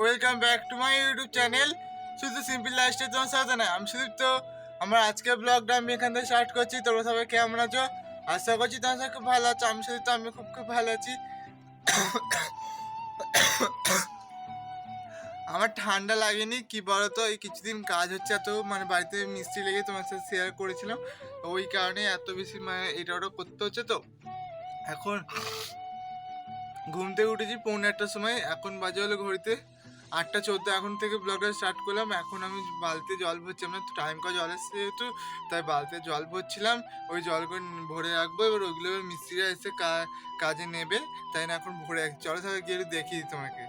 Welcome back to my YouTube channel শুধু simple lifestyle তোমার সাথে না আমি শুধু তো আমার আজকের ব্লগটা আমি এখান থেকে স্টার্ট করছি। তোমরা সবাই কেমন আছো? আশা করছি তোমার সাথে খুব ভালো আছো, আমি শুধু তো আমি খুব খুব ভালো আছি। আমার ঠান্ডা লাগেনি, কি বলতো, এই কিছুদিন কাজ হচ্ছে এত মানে বাড়িতে মিস্ত্রি লেগে তোমার সাথে শেয়ার করেছিলাম। ওই কারণে এত বেশি মানে এটা ওটা করতে হচ্ছে তো। এখন ঘুম থেকে উঠেছি পৌনে একটার সময়, এখন বাজে হলো ঘড়িতে আটটা চোদ্দ এখন থেকে ব্লগটা স্টার্ট করলাম। এখন আমি বালতিতে জল ভরছি আমরা টাইম কল জল এসছে যেহেতু, তাই বালতিতে জল ভরছিলাম। ওই জল করে ভরে রাখব, এবার ওইগুলো মিস্ত্রিরা এসে কাজে নেবে। তাই না, এখন ভরে রাখছি। চলো তাহলে গিয়ে দিই তোমাকে।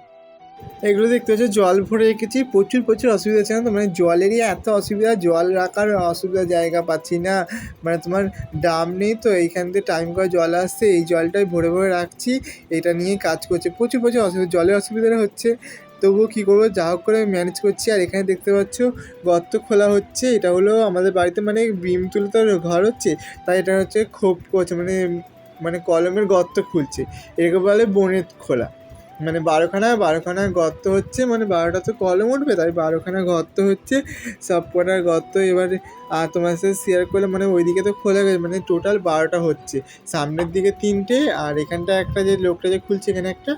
এগুলো দেখতে হচ্ছে জল ভরে রেখেছি। প্রচুর প্রচুর অসুবিধা আছে না তো? মানে জলেরই এত অসুবিধা, জল রাখার অসুবিধা জায়গা পাচ্ছি না। মানে তোমার ডাম নেই, তো এইখান থেকে টাইম করে জল আসছে। এই জলটাই ভরে ভরে রাখছি। এটা নিয়ে কাজ করছে। প্রচুর প্রচুর অসুবিধা, জলের অসুবিধাটা হচ্ছে। তবুও কী করব? যা হোক করে ম্যানেজ করছি। আর এখানে দেখতে পাচ্ছ, গর্ত খোলা হচ্ছে। এটা হলো আমাদের বাড়িতে মানে বিম তুলে তো ঘর হচ্ছে। তাই এটা হচ্ছে খোপ করছে মানে মানে কলমের গর্ত খুলছে। এরকম বলে বনের খোলা। মানে বারোখানা বারোখানা গর্ত হচ্ছে মানে বারোটা তো কলম উঠবে, তাই বারোখানা গর্ত হচ্ছে, সব কটার গর্ত এবার তোমার সাথে শেয়ার করলে মানে ওইদিকে তো খোলা গেছে মানে টোটাল বারোটা হচ্ছে। সামনের দিকে তিনটে, আর এখানটা একটা যে লোকটা যে খুলছে এখানে একটা,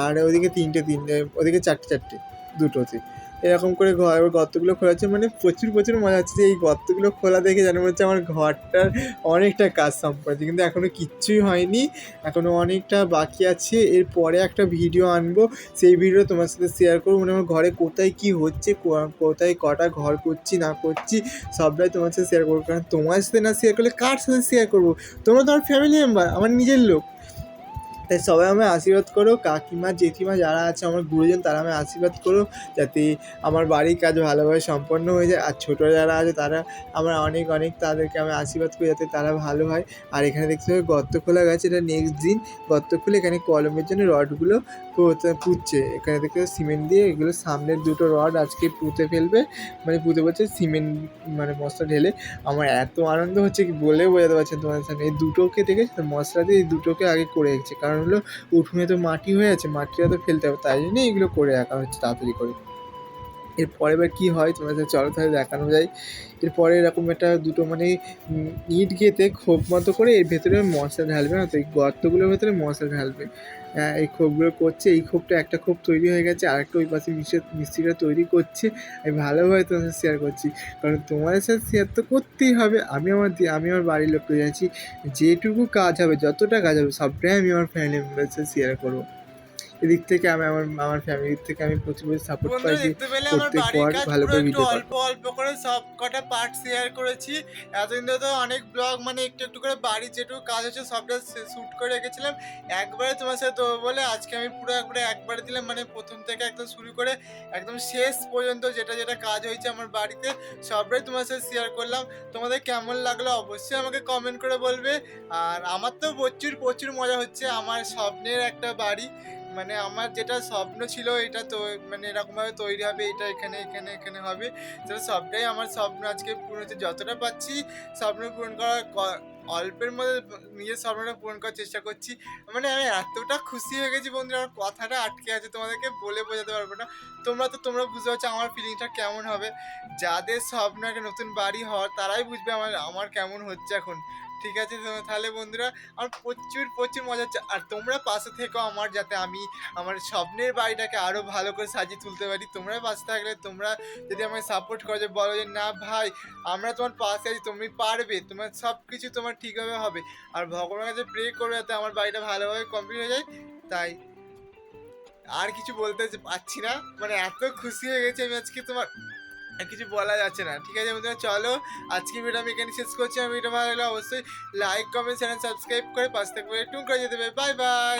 আর ওইদিকে তিনটে তিনটে, ওদিকে চারটে চারটে, দুটোতে। এরকম করে ঘর গর্তগুলো খোলা হচ্ছে। মানে প্রচুর প্রচুর মজা হচ্ছে যে এই গর্তগুলো খোলা দেখে জানা হচ্ছে আমার ঘরটার অনেকটা কাজ সম্পর্কে। কিন্তু এখনও কিচ্ছুই হয়নি এখনও অনেকটা বাকি আছে। এরপরে একটা ভিডিও আনব। সেই ভিডিও তোমার সাথে শেয়ার করব। মানে আমার ঘরে কোথায় কি হচ্ছে কোথায় কটা ঘর করছি, না করছি, সবটাই তোমার সাথে শেয়ার করব। কারণ তোমার সাথে না শেয়ার করলে কার সাথে শেয়ার করব? তোমরা তো আমার ফ্যামিলি মেম্বার আমার নিজের লোক। তাই সবাই আমায় আশীর্বাদ করো, কাকিমা, জেঠিমা যারা আছে আমার গুরুজন, তারা আমায় আশীর্বাদ করো যাতে আমার বাড়ির কাজ ভালোভাবে সম্পন্ন হয়ে যায়। আর ছোটো যারা আছে, তারা আমার অনেক অনেক তাদেরকে আমি আশীর্বাদ করি যাতে তারা ভালো হয়। আর এখানে দেখতে হবে গর্ত খোলা গেছে, এটা নেক্সট দিন। গর্ত খুলে এখানে কলমের জন্য রডগুলো পুঁতে- পুঁতছে। এখানে দেখতে সিমেন্ট দিয়ে এগুলো সামনের দুটো রড আজকে পুঁতে ফেলবে। মানে পুঁতে বলছে সিমেন্ট মানে মশলা ঢেলে। আমার এত আনন্দ হচ্ছে কি বলে বোঝাতে পারছেন তোমাদের সামনে। এই দুটোকে দেখেছি? তো মশলা দিয়ে এই দুটোকে আগে করে রেখেছে। কারণ হলো উঠোনে তো মাটি হয়ে আছে, মাটিটা তো ফেলতে হবে, তাই জন্য এগুলো করে রাখা হচ্ছে তাড়াতাড়ি করে। এরপরে এবার কী হয় তোমাদের চলো তাহলে দেখানো যায় এরপরে এরকম একটা দুটো মানে ইট গেতে খোপ মতো করে এর ভেতরে মশলা ঢালবে না, তো এই গর্তগুলোর ভেতরে মশলা ঢালবে। এই ক্ষোভগুলো করছে, এই ক্ষোভটা একটা খোপ তৈরি হয়ে গেছে আর একটা ওই পাশে মিষ্টি মিস্ত্রিরা তৈরি করছে। আমি ভালোভাবে তোমার সাথে শেয়ার করছি, কারণ তোমাদের সাথে শেয়ার তো করতেই হবে। আমি আমার আমি আমার বাড়ির লোককে জানছি যেটুকু কাজ হবে, যতটা কাজ হবে, সবটাই আমি আমার ফ্যামিলি মেম্বারের সাথে শেয়ার করব। এদিক থেকে আমি আমার আমার ফ্যামিলির থেকে আমি প্রচুর সাপোর্ট পাইছি। প্রত্যেক বাড়ির কাজ ভালো পুরো করে video অল্প অল্প করে সব কটা পার্ট শেয়ার করেছি। এতদিন ধরে তো অনেক ব্লগ মানে একটু একটু করে বাড়ির যেটুকু কাজ হচ্ছে সবটা শ্যুট করে রেখেছিলাম। একবারে তোমার সাথে দেবো বলে আজকে আমি পুরো একবারে একবারে দিলাম মানে প্রথম থেকে একদম শুরু করে একদম শেষ পর্যন্ত যেটা যেটা কাজ হয়েছে আমার বাড়িতে সবটাই তোমার সাথে শেয়ার করলাম। তোমাদের কেমন লাগল অবশ্যই আমাকে কমেন্ট করে বলবে। আর আমার তো প্রচুর প্রচুর মজা হচ্ছে। আমার স্বপ্নের একটা বাড়ি। মানে আমার যেটা স্বপ্ন ছিল এটা তো মানে এরকমভাবে তৈরি হবে, এটা এখানে এখানে এখানে হবে, তো সবটাই আমার স্বপ্ন আজকে পূরণ হচ্ছে। যতটা পাচ্ছি স্বপ্ন পূরণ করার অল্পের মধ্যে নিজের স্বপ্নটা পূরণ করার চেষ্টা করছি। মানে আমি এতটা খুশি হয়ে গেছি বন্ধুরা, আমার কথাটা আটকে আছে, তোমাদেরকে বলে বোঝাতে পারব না। তোমরা তো, তোমরা বুঝতে পারছ আমার ফিলিংটা কেমন হবে। যাদের স্বপ্ন একটা নতুন বাড়ি হওয়ার, তারাই বুঝবে আমার আমার কেমন হচ্ছে এখন। ঠিক আছে তাহলে বন্ধুরা, আমার প্রচুর প্রচুর মজা হচ্ছে। আর তোমরা পাশে থেকো আমার, যাতে আমি আমার স্বপ্নের বাড়িটাকে আরও ভালো করে সাজিয়ে তুলতে পারি। তোমরা পাশে থাকলে তোমরা যদি আমাকে সাপোর্ট করো, যে বলো যে, না ভাই, আমরা তোমার পাশে আছি, তুমি পারবে, তোমার সব কিছু তোমার ঠিকভাবে হবে। আর ভগবানের কাছে প্রে করবে যাতে আমার বাড়িটা ভালোভাবে কমপ্লিট হয়ে যায়। তাই আর কিছু বলতে পারছি না। মানে এত খুশি হয়ে গেছি আমি আজকে তোমার কিছু বলা যাচ্ছে না। ঠিক আছে বন্ধুরা, চলো আজকে ভিডিও আমি এখানে শেষ করছি। আমি ভিডিও ভালো লাগলে অবশ্যই লাইক কমেন্ট চ্যানেল সাবস্ক্রাইব করে পাশ থাকবে। টুন করে যেতে হবে। Bye bye